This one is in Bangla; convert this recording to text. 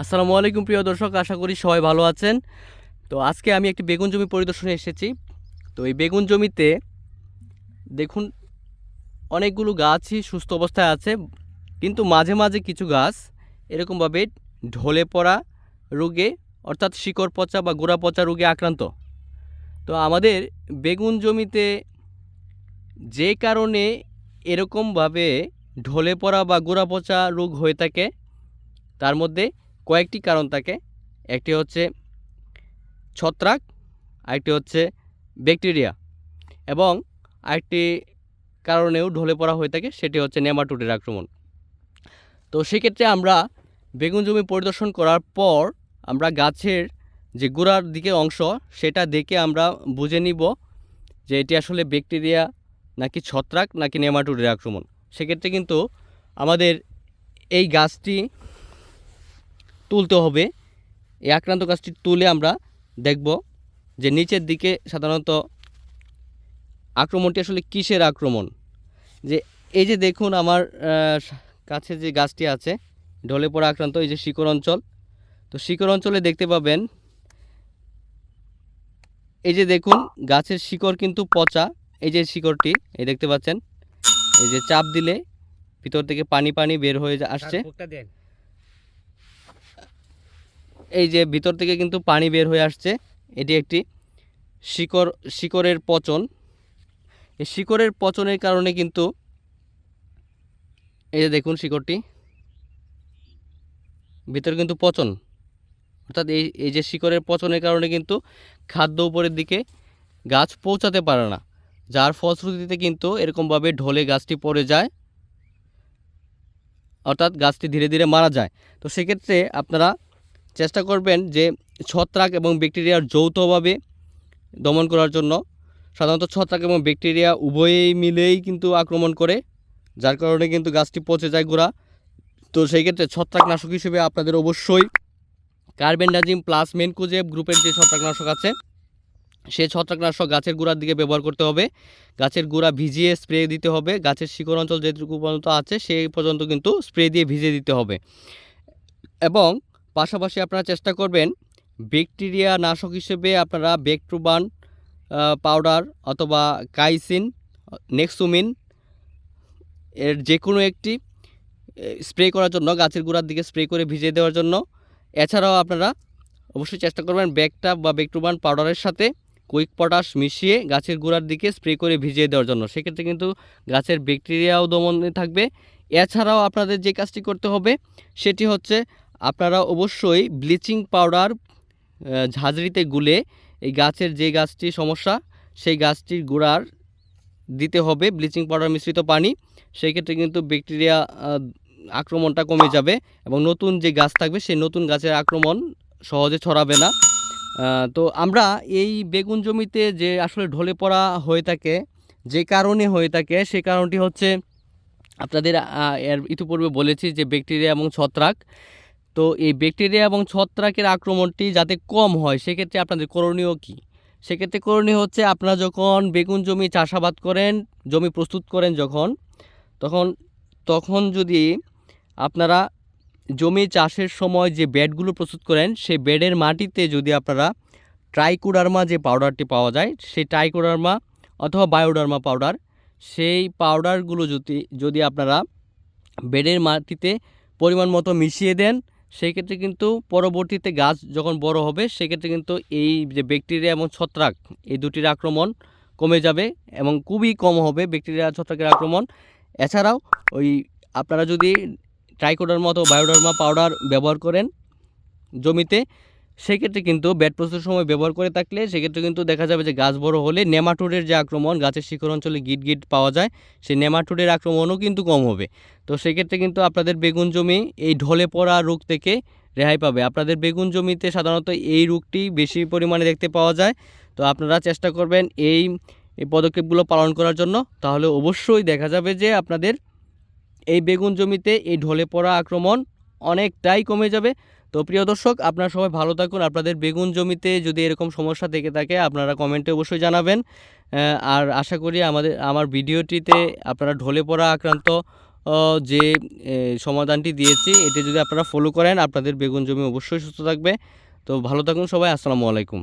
আসসালামু আলাইকুম, প্রিয় দর্শক। আশা করি সবাই ভালো আছেন। তো আজকে আমি একটি বেগুন জমি পরিদর্শনে এসেছি। তো এই বেগুন জমিতে দেখুন, অনেকগুলো গাছই সুস্থ অবস্থায় আছে, কিন্তু মাঝে মাঝে কিছু গাছ এরকমভাবে ঢলে পড়া রোগে, অর্থাৎ শিকড় পচা বা গোড়া পচা রোগে আক্রান্ত। তো আমাদের বেগুন জমিতে যে কারণে এরকমভাবে ঢলে পড়া বা গোড়া পচা রোগ হয়ে থাকে, তার মধ্যে কয়েকটি কারণ থাকে। একটি হচ্ছে ছত্রাক, আরেকটি হচ্ছে ব্যাকটেরিয়া এবং আরেকটি কারণেও ঢলে পড়া হয়ে থাকে, সেটি হচ্ছে নেমাটোডের আক্রমণ। তো সেক্ষেত্রে আমরা বেগুন জমি পরিদর্শন করার পর আমরা গাছের যে গোড়ার দিকে অংশ, সেটা দেখে আমরা বুঝে নিব যে এটি আসলে ব্যাকটেরিয়া নাকি ছত্রাক নাকি নেমাটোডের আক্রমণ। সেক্ষেত্রে কিন্তু আমাদের এই গাছটি তুলতে হবে। এই আক্রান্ত গাছটি তুলে আমরা দেখব যে নিচের দিকে সাধারণত আক্রমণটি আসলে কিসের আক্রমণ? যে এই যে দেখুন আমার কাছে যে গাছটি আছে, ঢলে পড়া আক্রান্ত, এই যে শিকড় অঞ্চল। তো শিকড় অঞ্চলে দেখতে পাবেন, এই যে দেখুন গাছের শিকড় কিন্তু পচা, এই যে শিকড়টি, এই দেখতে পাচ্ছেন। এই যে চাপ দিলে ভিতর থেকে পানি পানি বের হয়ে আসছে। এই যে ভিতর থেকে কিন্তু পানি বের হয়ে আসছে, এটি একটি শিকড়, শিকড়ের পচন। এই শিকড়ের পচনের কারণে কিন্তু এই যে দেখুন শিকড়টি, ভিতরে কিন্তু পচন। অর্থাৎ এই এই যে শিকড়ের পচনের কারণে কিন্তু খাদ্য উপরের দিকে গাছ পৌঁছাতে পারে না, যার ফলশ্রুতিতে কিন্তু এরকমভাবে ঢলে গাছটি পড়ে যায়, অর্থাৎ গাছটি ধীরে ধীরে মারা যায়। তো সেক্ষেত্রে আপনারা চেষ্টা করবেন যে ছত্রাক এবং ব্যাকটেরিয়ার যৌথভাবে দমন করার জন্য। সাধারণত ছত্রাক এবং ব্যাকটেরিয়া উভয়েই মিলেই কিন্তু আক্রমণ করে, যার কারণে কিন্তু গাছটি পচে যায় গোড়া। তো সেই ক্ষেত্রে ছত্রাকনাশক হিসেবে আপনাদের অবশ্যই কার্বেন্ডাজিম প্লাস মেনকোজেব গ্রুপের যে ছত্রাকনাশক আছে সেই ছত্রাকনাশক গাছের গোড়ার দিকে ব্যবহার করতে হবে। গাছের গোড়া ভিজিয়ে স্প্রে দিতে হবে। গাছের শিকড় অঞ্চল যেটুকু পর্যন্ত আছে, সেই পর্যন্ত কিন্তু স্প্রে দিয়ে ভিজিয়ে দিতে হবে। এবং পাশাপাশি আপনারা চেষ্টা করবেন ব্যাকটেরিয়া নাশক হিসেবে আপনারা বেকট্রুবান পাউডার অথবা কাইসিন, নেক্সুমিন এর যে কোনো একটি স্প্রে করার জন্য, গাছের গোড়ার দিকে স্প্রে করে ভিজিয়ে দেওয়ার জন্য। এছাড়াও আপনারা অবশ্যই চেষ্টা করবেন ব্যাকটাপ বা বেকট্রুবান পাউডারের সাথে কুইক পটাশ মিশিয়ে গাছের গোড়ার দিকে স্প্রে করে ভিজিয়ে দেওয়ার জন্য। সেক্ষেত্রে কিন্তু গাছের ব্যাকটেরিয়াও দমনে থাকবে। এছাড়াও আপনাদের যে কাজটি করতে হবে, সেটি হচ্ছে আপনারা অবশ্যই ব্লিচিং পাউডার ঝাঁঝরিতে গুলে এই গাছের যে গাছটি সমস্যা, সেই গাছটির গোড়ার দিতে হবে ব্লিচিং পাউডার মিশ্রিত পানি। সেই ক্ষেত্রে কিন্তু ব্যাকটেরিয়া আক্রমণটা কমে যাবে এবং নতুন যে গাছ থাকবে, সেই নতুন গাছের আক্রমণ সহজে ছড়াবে না। তো আমরা এই বেগুন জমিতে যে আসলে ঢলে পড়া হয়ে থাকে, যে কারণে হয়ে থাকে, সে কারণটি হচ্ছে আপনাদের এর ইতিপূর্বে বলেছি যে ব্যাকটেরিয়া এবং ছত্রাক তো এই ব্যাকটেরিয়া এবং ছত্রাকের আক্রমণটি যাতে কম হয়, সেক্ষেত্রে আপনাদের করণীয় কী? সেক্ষেত্রে করণীয় হচ্ছে আপনারা যখন বেগুন জমি চাষাবাদ করেন, জমি প্রস্তুত করেন যখন, তখন তখন যদি আপনারা জমি চাষের সময় যে বেডগুলো প্রস্তুত করেন, সেই বেডের মাটিতে যদি আপনারা ট্রাইকোডার্মা যে পাউডারটি পাওয়া যায়, সেই ট্রাইকোডার্মা অথবা বায়োডার্মা পাউডার, সেই পাউডারগুলো যদি যদি আপনারা বেডের মাটিতে পরিমাণ মতো মিশিয়ে দেন সেই ক্ষেত্রে কিন্তু পরবর্তীতে গাছ যখন বড় হবে সেক্ষেত্রে কিন্তু এই যে ব্যাকটেরিয়া এবং ছত্রাক, এই দুটির আক্রমণ কমে যাবে এবং খুবই কম হবে ব্যাকটেরিয়া ছত্রাকের আক্রমণ। এছাড়াও ওই আপনারা যদি ট্রাইকোডার মতো বায়োডার্মা পাউডার ব্যবহার করেন জমিতে সেক্ষেত্রে কিন্তু ব্যাট প্রস্তুত সময় ব্যবহার করে থাকলে সেক্ষেত্রে কিন্তু দেখা যাবে যে গাছ বড় হলে নেমাটোডের যে আক্রমণ, গাছের শিকড় অঞ্চলে গিট গিট পাওয়া যায়, সেই নেমাটোডের আক্রমণও কিন্তু কম হবে। তো সেক্ষেত্রে কিন্তু আপনাদের বেগুন জমি এই ঢলে পড়া রোগ থেকে রেহাই পাবে। আপনাদের বেগুন জমিতে সাধারণত এই রোগটি বেশি পরিমাণে দেখতে পাওয়া যায়। তো আপনারা চেষ্টা করবেন এই এই পদক্ষেপগুলো পালন করার জন্য। তাহলে অবশ্যই দেখা যাবে যে আপনাদের এই বেগুন জমিতে এই ঢলে পড়া আক্রমণ অনেকটাই কমে যাবে। তো প্রিয় দর্শক, আপনারা সবাই ভালো থাকুন। আপনাদের বেগুন জমিতে যদি এরকম সমস্যা থেকে থাকে, আপনারা কমেন্টে অবশ্যই জানাবেন। আর আশা করি আমাদের, আমার ভিডিওটিতে আপনারা ঢলে পড়া আক্রান্ত যে সমাধানটি দিয়েছি, এটি যদি আপনারা ফলো করেন, আপনাদের বেগুন জমি অবশ্যই সুস্থ থাকবে। তো ভালো থাকুন সবাই, আসসালামু আলাইকুম।